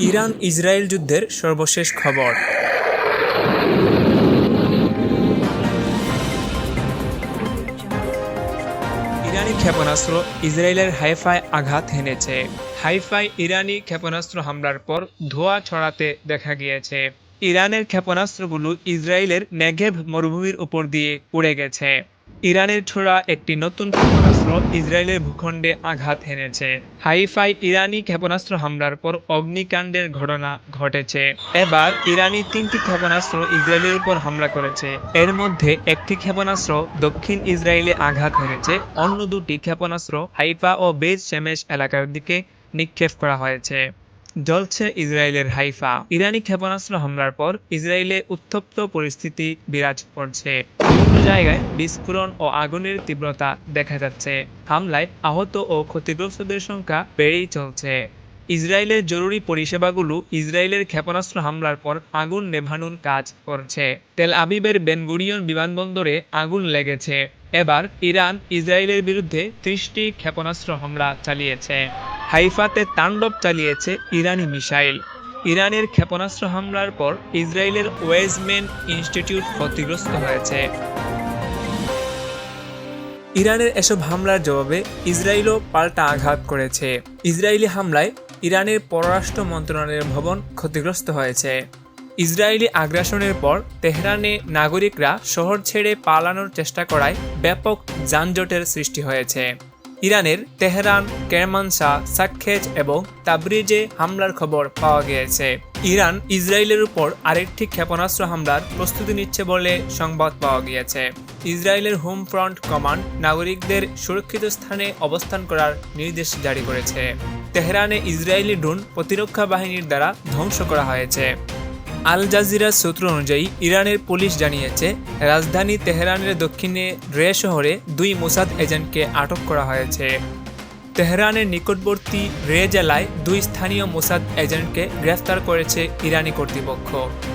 Iran Israel যুদ্ধের সর্বশেষ খবর। ইরানি ক্ষেপণাস্ত্র ইসরায়েলের হাইফায় আঘাত হেনেছে। হাইফাই ইরানি ক্ষেপণাস্ত্র হামলার পর ধোঁয়া ছড়াতে দেখা গিয়েছে। ইরানের ক্ষেপণাস্ত্রগুলো ইসরায়েলের নেঘেভ মরুভূমির উপর দিয়ে উড়ে গেছে। ইরানের ছোড়া একটি নতুন ক্ষেপণাস্ত্র ইসরায়েলের ভূখণ্ডে আঘাত হেনেছে। হাইফাই ইরানি ক্ষেপণাস্ত্র হামলার পর অগ্নিকাণ্ডের ঘটনা ঘটেছে। এবার ইরানি তিনটি ক্ষেপণাস্ত্র ইসরায়েলের উপর হামলা করেছে। এর মধ্যে একটি ক্ষেপণাস্ত্র দক্ষিণ ইসরায়েলে আঘাত হেনেছে, অন্য দুটি ক্ষেপণাস্ত্র হাইফা ও বেজ শেমেশ এলাকার দিকে নিক্ষেপ করা হয়েছে। জ্বলছে ইসরায়েলের হাইফা। ইরানি ক্ষেপণাস্ত্র হামলার পর ইসরায়েলে উত্তপ্ত পরিস্থিতি বিরাজ করছে। বিভিন্ন জায়গায় বিস্ফোরণ ও আগুনের তীব্রতা দেখা যাচ্ছে। হামলায় আহত ও ক্ষতিগ্রস্তদের সংখ্যা বেড়েই চলছে। ইসরায়েলের জরুরি পরিষেবাগুলো ইসরায়েলের ক্ষেপণাস্ত্র হামলার পর আগুন নেভানোর কাজ করছে। তেল আবিবের বেনগুরিয়ন বিমানবন্দরে আগুন লেগেছে। এবার ইরান ইসরায়েলের বিরুদ্ধে ত্রিশটি ক্ষেপণাস্ত্র হামলা চালিয়েছে। হাইফাতে তাণ্ডব চালিয়েছে ইরানি মিসাইল। ইরানের ক্ষেপণাস্ত্র হামলার পর ইসরায়েলের ওয়েজমেন ইনস্টিটিউট ক্ষতিগ্রস্ত হয়েছে। ইরানের এসব হামলার জবাবে ইসরায়েলও পাল্টা আঘাত করেছে। ইসরায়েলি হামলায় ইরানের পররাষ্ট্র মন্ত্রণালয়ের ভবন ক্ষতিগ্রস্ত হয়েছে। ইসরায়েলি আগ্রাসনের পর তেহরানে নাগরিকরা শহর ছেড়ে পালানোর চেষ্টা করায় ব্যাপক যানজটের সৃষ্টি হয়েছে। ইরানের তেহরান কেরমানশা সাক্ষেজ এবং তাবরিজে হামলার খবর পাওয়া গিয়েছে। ইরান ইসরায়েলের উপর আরেকটি ক্ষেপণাস্ত্র হামলার প্রস্তুতি নিচ্ছে বলে সংবাদ পাওয়া গিয়েছে। ইসরায়েলের হোম ফ্রন্ট কমান্ড নাগরিকদের সুরক্ষিত স্থানে অবস্থান করার নির্দেশ জারি করেছে। তেহরানে ইসরায়েলি ড্রোন প্রতিরক্ষা বাহিনীর দ্বারা ধ্বংস করা হয়েছে। আল জাজিরা সূত্র অনুযায়ী ইরানের পুলিশ জানিয়েছে, রাজধানী তেহরানের দক্ষিণে রে শহরে দুই মোসাদ এজেন্টকে আটক করা হয়েছে। তেহরানের নিকটবর্তী রে জেলায় দুই স্থানীয় মোসাদ এজেন্টকে গ্রেফতার করেছে ইরানি কর্তৃপক্ষ।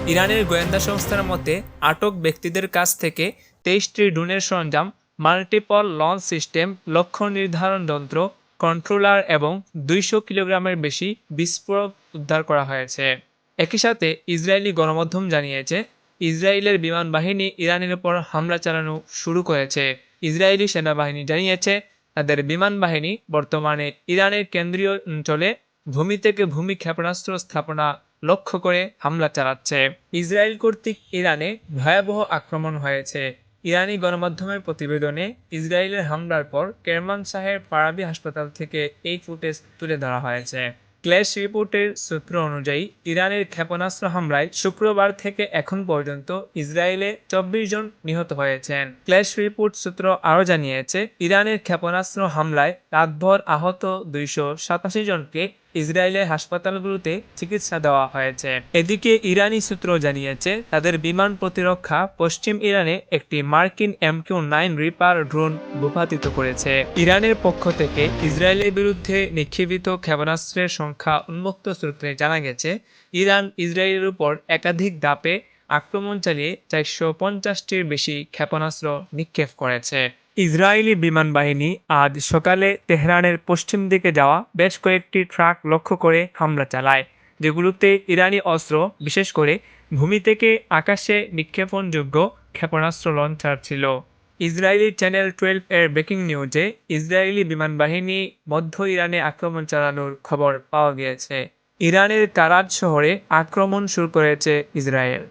ইরানের গোয়েন্দা সংস্থার মতে, আটক ব্যক্তিদের কাছ থেকে তেইশটি ড্রোনের সরঞ্জাম, মাল্টিপল লঞ্চ সিস্টেম, লক্ষ্য নির্ধারণ যন্ত্র, কন্ট্রোলার এবং দুইশো কিলোগ্রামের বেশি বিস্ফোরক উদ্ধার করা হয়েছে। একই সাথে ইসরায়েলি গণমাধ্যম জানিয়েছে, ইসরায়েলের বিমান বাহিনী ইরানের উপর হামলা চালানো শুরু করেছে। ইসরায়েলি সেনাবাহিনী জানিয়েছে, তাদের বিমান বাহিনী বর্তমানে ইরানের কেন্দ্রীয় অঞ্চলে ভূমি থেকে ভূমি ক্ষেপণাস্ত্র স্থাপনা লক্ষ্য করে হামলা চালাচ্ছে। ইসরায়েল কর্তৃক ইরানে ভয়াবহ আক্রমণ হয়েছে। ইরানি গণমাধ্যমের প্রতিবেদনে ইসরায়েলের হামলার পর কেরমান শাহের পারাবি হাসপাতাল থেকে এই ফুটেজ তুলে ধরা হয়েছে। ক্ল্যাশ রিপোর্টের সূত্র অনুযায়ী ইরানের ক্ষেপণাস্ত্র হামলায় শুক্রবার থেকে এখন পর্যন্ত ইসরায়েলে চব্বিশ জন নিহত হয়েছেন। ক্ল্যাশ রিপোর্ট সূত্র আরও জানিয়েছে, ইরানের ক্ষেপণাস্ত্র হামলায় রাতভর আহত দুইশো সাতাশি জনকে ইসরায়েলের হাসপাতালগুলোতে চিকিৎসা দেওয়া হয়েছে। এদিকে ইরানি সূত্র জানিয়েছে, তাদের বিমান প্রতিরক্ষা পশ্চিম ইরানে একটি মার্কিন এমকিউ নাইন রিপার ড্রোন ভূপাতিত করেছে। ইরানের পক্ষ থেকে ইসরায়েলের বিরুদ্ধে নিক্ষেপিত ক্ষেপণাস্ত্রের সংখ্যা উন্মুক্ত সূত্রে জানা গেছে, ইরান ইসরায়েলের উপর একাধিক ধাপে আক্রমণ চালিয়ে চারশো পঞ্চাশটির বেশি ক্ষেপণাস্ত্র নিক্ষেপ করেছে। ইসরায়েলি বিমান বাহিনী আজ সকালে তেহরানের পশ্চিম দিকে যাওয়া বেশ কয়েকটি ট্রাক লক্ষ্য করে হামলা চালায়, যেগুলোতে ইরানি অস্ত্র, বিশেষ করে ভূমি থেকে আকাশে নিক্ষেপণযোগ্য ক্ষেপণাস্ত্র লঞ্চার ছিল। ইসরায়েলি চ্যানেল টুয়েলভ এর ব্রেকিং নিউজে ইসরায়েলি বিমান বাহিনী মধ্য ইরানে আক্রমণ চালানোর খবর পাওয়া গিয়েছে। ইরানের তারাজ শহরে আক্রমণ শুরু করেছে ইসরায়েল।